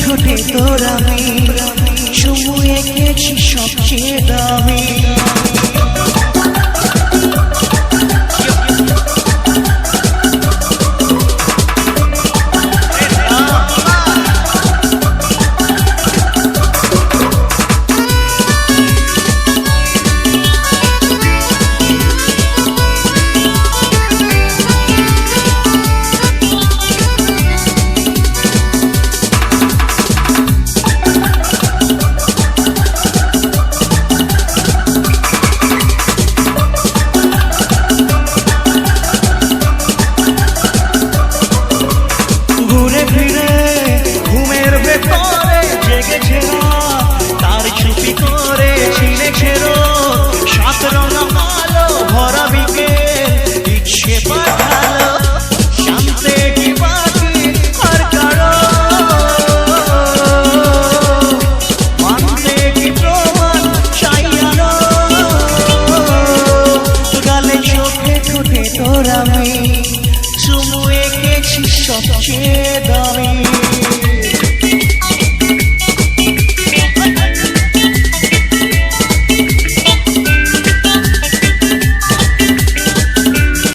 ঠোঁটে তোর আমি সময় এঁকেছি সবচেয়ে দামি। চুমু এঁকেছি সবচেয়ে দামি।